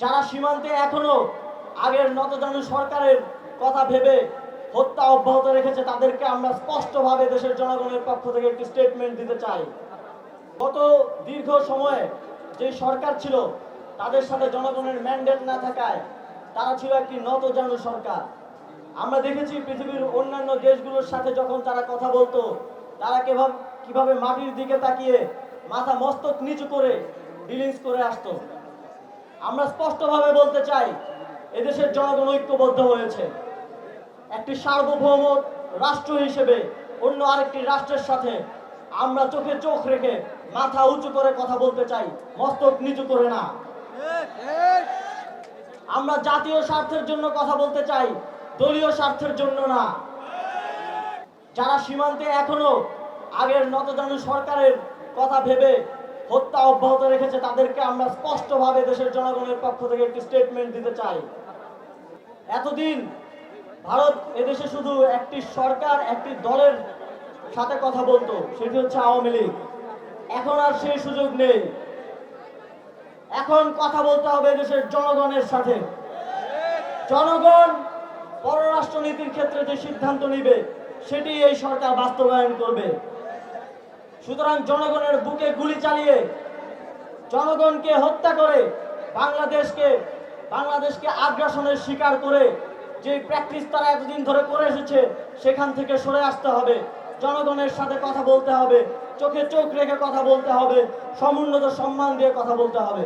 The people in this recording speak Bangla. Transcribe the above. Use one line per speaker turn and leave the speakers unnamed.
যারা সীমান্তে এখনও আগের নতজানু সরকারের কথা ভেবে হত্যা অব্যাহত রেখেছে, তাদেরকে আমরা স্পষ্টভাবে দেশের জনগণের পক্ষ থেকে একটি স্টেটমেন্ট দিতে চাই। গত দীর্ঘ সময়ে যে সরকার ছিল, তাদের সাথে জনগণের ম্যান্ডেট না থাকায় তারা ছিল একটি নতজানু সরকার। আমরা দেখেছি পৃথিবীর অন্যান্য দেশগুলোর সাথে যখন তারা কথা বলতো, তারা কীভাবে কীভাবে মাটির দিকে তাকিয়ে মাথা মস্তক নিচু করে ডিলিংস করে আসতো। আমরা স্পষ্টভাবে বলতে চাই, এদেশের জনগণ ঐক্যবদ্ধ হয়েছে। একটি সার্বভৌম রাষ্ট্র হিসেবে অন্য আরেকটি রাষ্ট্রের সাথে আমরা চোখে চোখ রেখে মাথা উঁচু করে কথা বলতে চাই, মস্তক নিচু করে না। আমরা জাতীয় স্বার্থের জন্য কথা বলতে চাই, দলীয় স্বার্থের জন্য না। যারা সীমান্তে এখনও আগের নতজানু সরকারের কথা ভেবে হত্যা অব্যাহত রেখেছে তাদেরকে আমরা স্পষ্টভাবে দেশের জনগণের পক্ষ থেকে একটি স্টেটমেন্ট দিতে চাই। এতদিন ভারত এদেশে শুধু একটি সরকার, একটি দলের সাথে কথা বলতো, সেটি হচ্ছে আওয়ামী লীগ। এখন আর সেই সুযোগ নেই। এখন কথা বলতে হবে দেশের জনগণের সাথে। জনগণ পররাষ্ট্রনীতির ক্ষেত্রে যে সিদ্ধান্ত নিবে, সেটি এই সরকার বাস্তবায়ন করবে। সুতরাং জনগণের বুকে গুলি চালিয়ে জনগণকে হত্যা করে বাংলাদেশকে বাংলাদেশকে আগ্রাসনের শিকার করে যে প্র্যাকটিস তারা এতদিন ধরে করে এসেছে, সেখান থেকে সরে আসতে হবে। জনগণের সাথে কথা বলতে হবে, চোখে চোখ রেখে কথা বলতে হবে, সমুন্নত সম্মান দিয়ে কথা বলতে হবে।